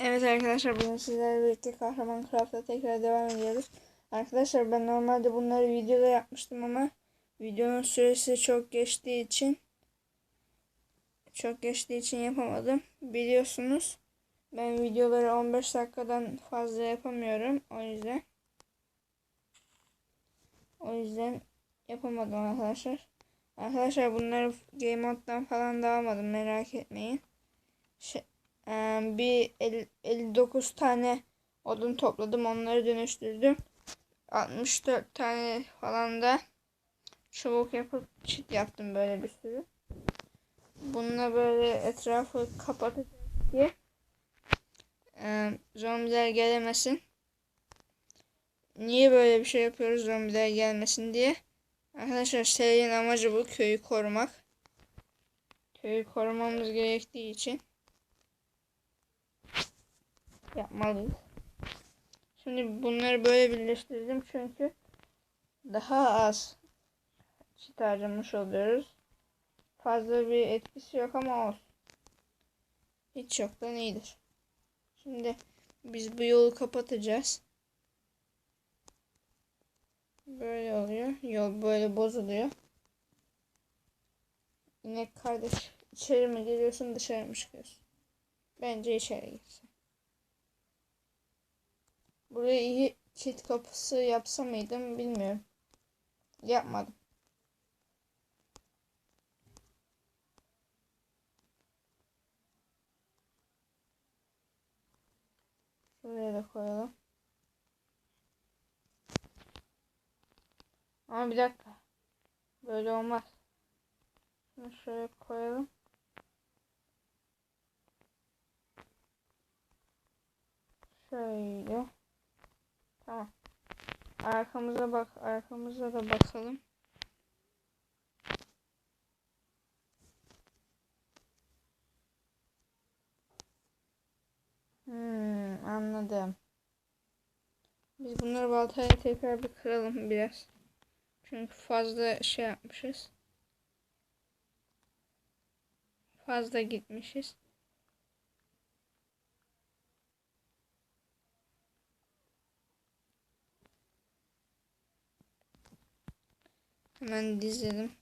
Evet arkadaşlar bugün sizlerle birlikte Kahraman Craft'a tekrar devam ediyoruz. Arkadaşlar ben normalde bunları videoda yapmıştım ama videonun süresi çok geçtiği için çok geçtiği için yapamadım. Biliyorsunuz ben videoları 15 dakikadan fazla yapamıyorum o yüzden. O yüzden yapamadım arkadaşlar. Arkadaşlar bunları Game Mode'dan falan da almadım merak etmeyin. Şey, ee, bir el- 59 tane odun topladım. Onları dönüştürdüm. 64 tane falan da çubuk yapıp çit yaptım böyle bir sürü. Bununla böyle etrafı kapatacağız diye zombiler gelemesin. Niye böyle bir şey yapıyoruz zombiler gelmesin diye. Arkadaşlar serinin amacı bu köyü korumak. Köyü korumamız gerektiği için yapmalıyız. Şimdi bunları böyle birleştirdim çünkü daha az çit harcamış oluyoruz. Fazla bir etkisi yok ama olsun. Hiç yoktan iyidir. Şimdi biz bu yolu kapatacağız. Böyle oluyor. Yol böyle bozuluyor. İnek kardeş içeri mi geliyorsun dışarı mı çıkıyorsun? Bence içeri girsin. Buraya iyi çit kapısı yapsa mıydım bilmiyorum. Yapmadım. Şuraya da koyalım. Ama bir dakika. Böyle olmaz. Şunu şöyle koyalım. Şöyle. Tamam. Arkamıza bak. Arkamıza da bakalım. Hmm, anladım. Biz bunları baltayla tekrar bir kıralım biraz. Çünkü fazla şey yapmışız. Fazla gitmişiz. Hemen dizelim.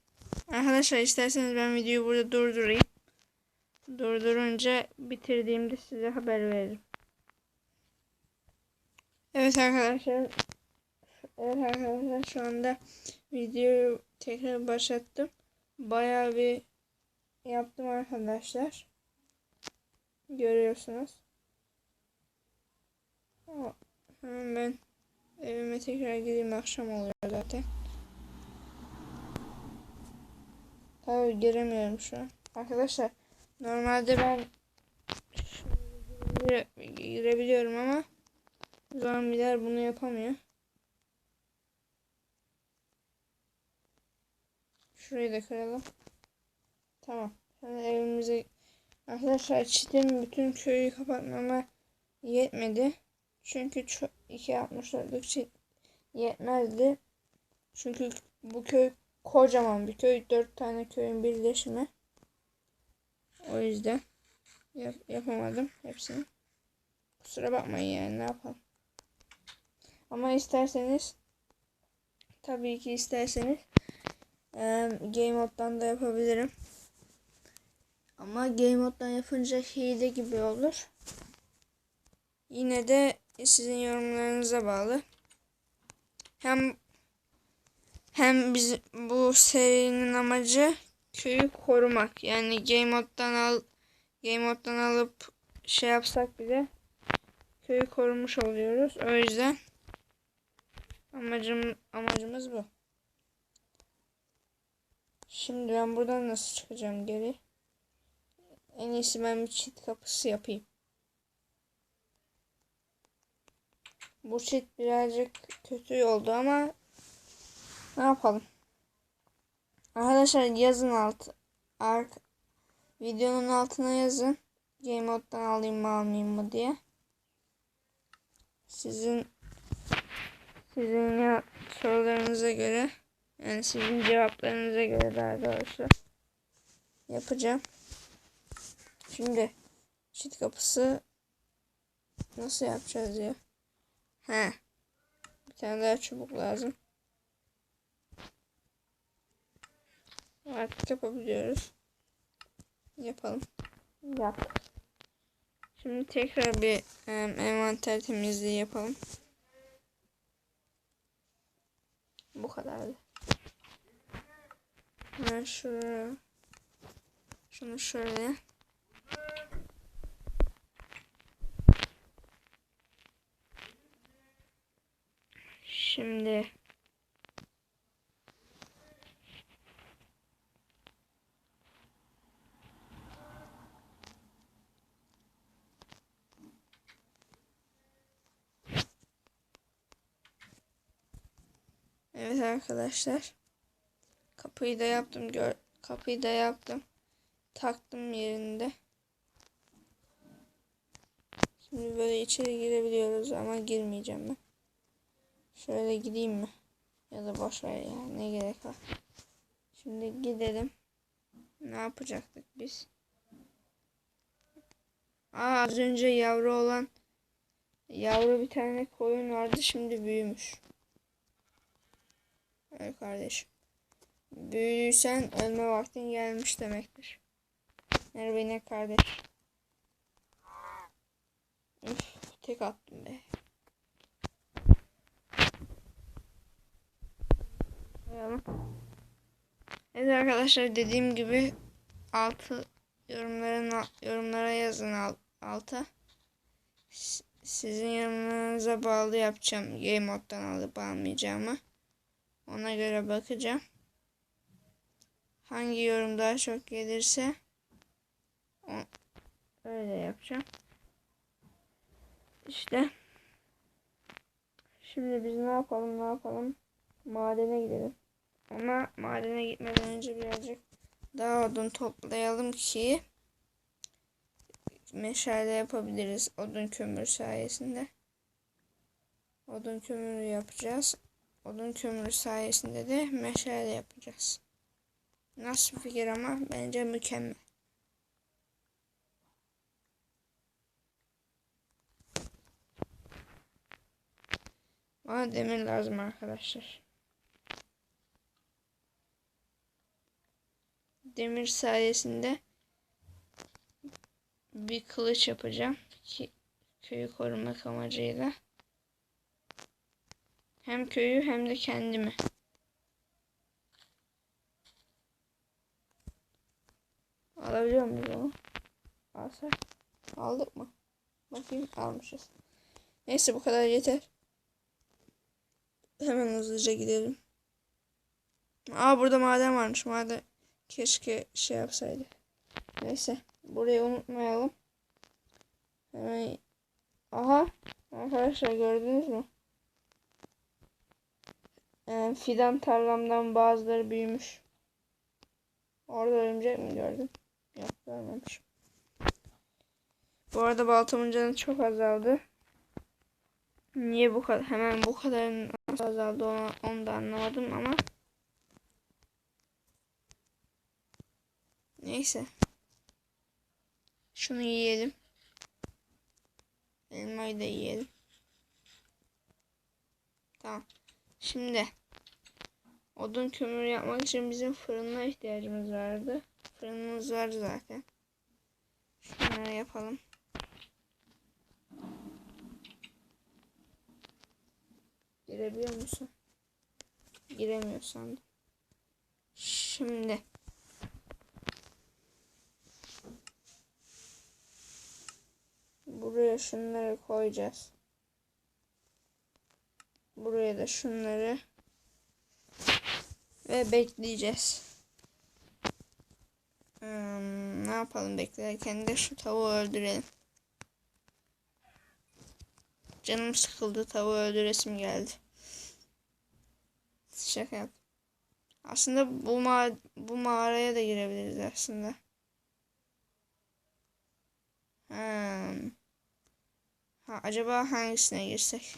Arkadaşlar isterseniz ben videoyu burada durdurayım. Durdurunca bitirdiğimde size haber veririm. Evet arkadaşlar. Evet arkadaşlar şu anda videoyu tekrar başlattım. Bayağı bir yaptım arkadaşlar. Görüyorsunuz. Hemen ben evime tekrar gideyim akşam oluyor zaten. Tabii giremiyorum şu an. Arkadaşlar normalde ben gire, girebiliyorum ama zombiler bunu yapamıyor. Şurayı da kıralım. Tamam. Şimdi evimize arkadaşlar çitin bütün köyü kapatmama yetmedi. Çünkü çok iki yapmışlardık çit yetmezdi. Çünkü bu köy kocaman bir köy. Dört tane köyün birleşimi. O yüzden yap yapamadım hepsini. Kusura bakmayın yani ne yapalım. Ama isterseniz tabii ki isterseniz e, Game Mode'dan da yapabilirim. Ama Game Mode'dan yapınca hile gibi olur. Yine de sizin yorumlarınıza bağlı. Hem hem biz bu serinin amacı köyü korumak. Yani game moddan al game moddan alıp şey yapsak bile köyü korumuş oluyoruz. O yüzden amacım amacımız bu. Şimdi ben buradan nasıl çıkacağım geri? En iyisi ben bir çit kapısı yapayım. Bu çit birazcık kötü oldu ama ne yapalım? Arkadaşlar yazın alt ark videonun altına yazın. Game mode'dan alayım mı almayayım mı diye. Sizin sizin ya sorularınıza göre yani sizin cevaplarınıza göre daha doğrusu yapacağım. Şimdi çit kapısı Nasıl yapacağız ya? He. Bir tane daha çubuk lazım. Artık yapabiliyoruz. Yapalım. Yaptık. Şimdi tekrar bir em, envanter temizliği yapalım. Bu kadardı. Ben şuraya şunu şöyle Şimdi Evet arkadaşlar. Kapıyı da yaptım. Gör kapıyı da yaptım. Taktım yerinde. Şimdi böyle içeri girebiliyoruz ama girmeyeceğim ben. Şöyle gideyim mi? Ya da boş ver ya. Ne gerek var? Şimdi gidelim. Ne yapacaktık biz? Aa, az önce yavru olan yavru bir tane koyun vardı. Şimdi büyümüş. Evet kardeşim. Büyüysen ölme vaktin gelmiş demektir. Merhaba yine kardeş. Üf, tek attım be. Evet arkadaşlar dediğim gibi altı yorumların yorumlara yazın alt, alta. Sizin yorumlarınıza bağlı yapacağım. Game moddan alıp almayacağımı. Ona göre bakacağım. Hangi yorum daha çok gelirse öyle yapacağım. İşte şimdi biz ne yapalım ne yapalım? Madene gidelim. Ama madene gitmeden önce birazcık daha odun toplayalım ki meşale yapabiliriz odun kömür sayesinde. Odun kömürü yapacağız. Odun kömürü sayesinde de meşale yapacağız. Nasıl fikir ama bence mükemmel. Bana demir lazım arkadaşlar. Demir sayesinde bir kılıç yapacağım ki köyü korumak amacıyla. Hem köyü hem de kendimi. Alabiliyor muyuz onu? Alsak. Aldık mı? Bakayım almışız. Neyse bu kadar yeter. Hemen hızlıca gidelim. Aa burada maden varmış. Maden keşke şey yapsaydı. Neyse. Burayı unutmayalım. Hemen. Aha. Arkadaşlar gördünüz mü? Ee, fidan tarlamdan bazıları büyümüş. Orada örümcek mi gördün? Yok görmemişim. Bu arada baltamın canı çok azaldı. Niye bu kadar hemen bu kadar nasıl azaldı onu, onu da anlamadım ama neyse. Şunu yiyelim. Elmayı da yiyelim. Tamam. Şimdi odun kömür yapmak için bizim fırına ihtiyacımız vardı. Fırınımız var zaten. Şunları yapalım. Girebiliyor musun? Giremiyor sandım. Şimdi buraya şunları koyacağız. Buraya da şunları ve bekleyeceğiz. Hmm, ne yapalım beklerken de şu tavuğu öldürelim. Canım sıkıldı tavuğu öldüresim geldi. Şaka yap. Aslında bu ma bu mağaraya da girebiliriz aslında. Hmm. Ha, acaba hangisine girsek?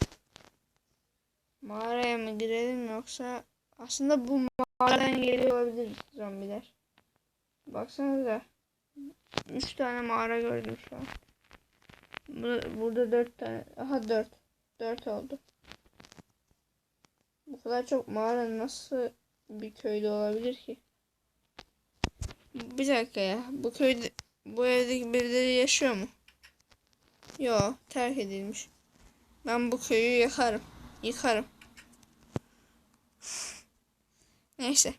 Mağaraya mı girelim yoksa aslında bu mağaradan geliyor olabilir zombiler. Baksanıza. 3 tane mağara gördüm şu an. Bu- Burada dört tane. Aha dört. Dört oldu. Bu kadar çok mağara nasıl bir köyde olabilir ki? Bir dakika ya. Bu köyde bu evdeki birileri yaşıyor mu? Yo, terk edilmiş. Ben bu köyü yakarım. Yıkarım. Neyse.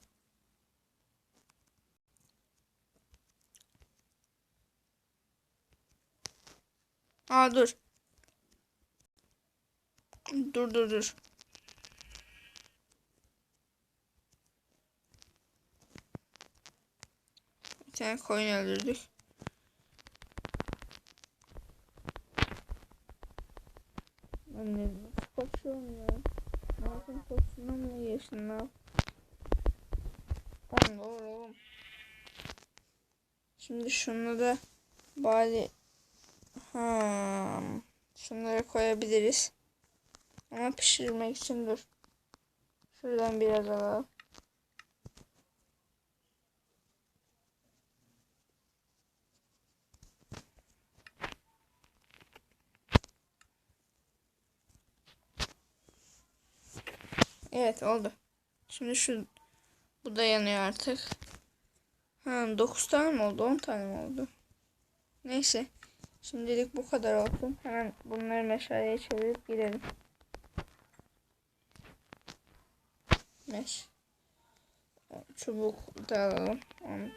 Aa dur. Dur dur dur. Bir tane koyun öldürdük. Ben ne koşuyorum ya. Ne yapayım koşsundan mı geçtin lan? Tamam doğru oğlum. Şimdi şunu da bari ha, şunları koyabiliriz. Ama pişirmek için dur. Şuradan biraz alalım. Evet oldu. Şimdi şu bu da yanıyor artık. Ha 9 tane mi oldu? 10 tane mi oldu? Neyse. Şimdilik bu kadar olsun. Hemen bunları meşaleye çevirip gidelim. Meş. Çubuk da alalım. 10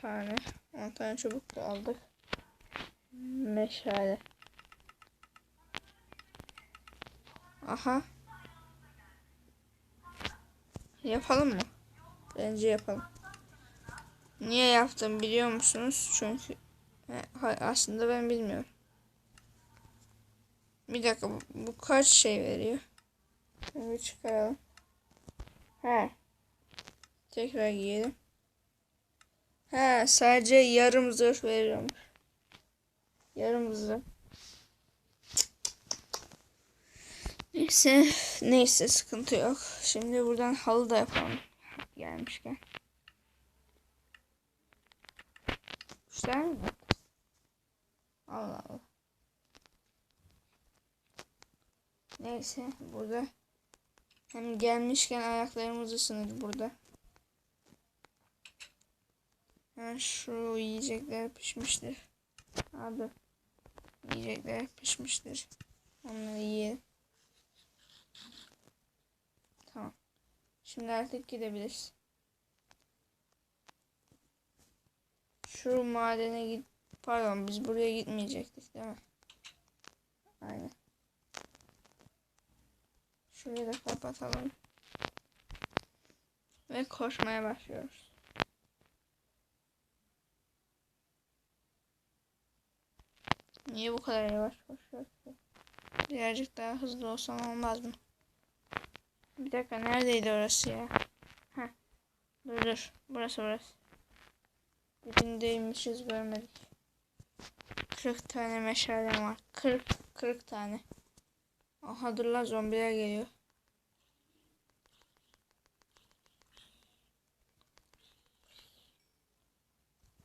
tane. 10 tane çubuk da aldık. Meşale. Aha. Yapalım mı? Bence yapalım. Niye yaptım biliyor musunuz? Çünkü ha- aslında ben bilmiyorum. Bir dakika bu, kaç şey veriyor? Bir çıkaralım. He. Tekrar giyelim. He sadece yarım zırh veriyormuş. Yarım zırh. Neyse, neyse sıkıntı yok. Şimdi buradan halı da yapalım. Gelmişken. Mi? Allah Allah. Neyse burada hem gelmişken ayaklarımız ısınır burada. Ha, şu yiyecekler pişmiştir. Abi yiyecekler pişmiştir. Onları yiyelim. Tamam. Şimdi artık gidebiliriz. Şu madene git. Pardon biz buraya gitmeyecektik değil mi? Aynen. Şurayı da kapatalım. Ve koşmaya başlıyoruz. Niye bu kadar yavaş koşuyoruz ki? Birazcık daha hızlı olsam olmaz mı? Bir dakika neredeydi orası ya? Heh. Dur dur. Burası burası. Dibindeymişiz görmedik. 40 tane meşalem var. 40 40 tane. Aha dur lan zombiler geliyor.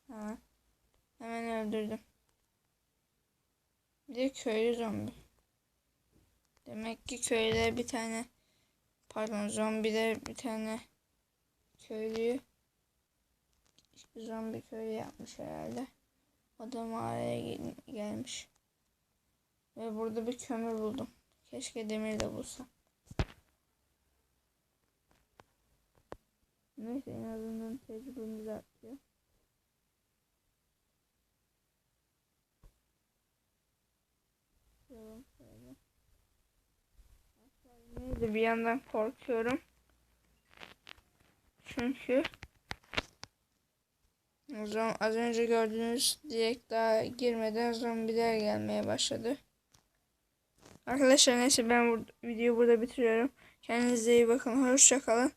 Ha. Hemen öldürdüm. Bir de köylü zombi. Demek ki köyde bir tane pardon zombiler bir tane köylüyü zombi köylü yapmış herhalde. O da gelmiş. Ve burada bir kömür buldum. Keşke demir de bulsam. Neyse en azından tecrübemiz artıyor. Devam şöyle. Bir yandan korkuyorum. Çünkü o zaman az önce gördüğünüz direkt daha girmeden zombiler gelmeye başladı. Arkadaşlar neyse ben bu videoyu burada bitiriyorum. Kendinize iyi bakın. Hoşça kalın.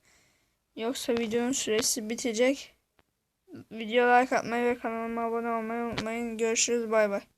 Yoksa videonun süresi bitecek. Video like atmayı ve kanalıma abone olmayı unutmayın. Görüşürüz. Bay bay.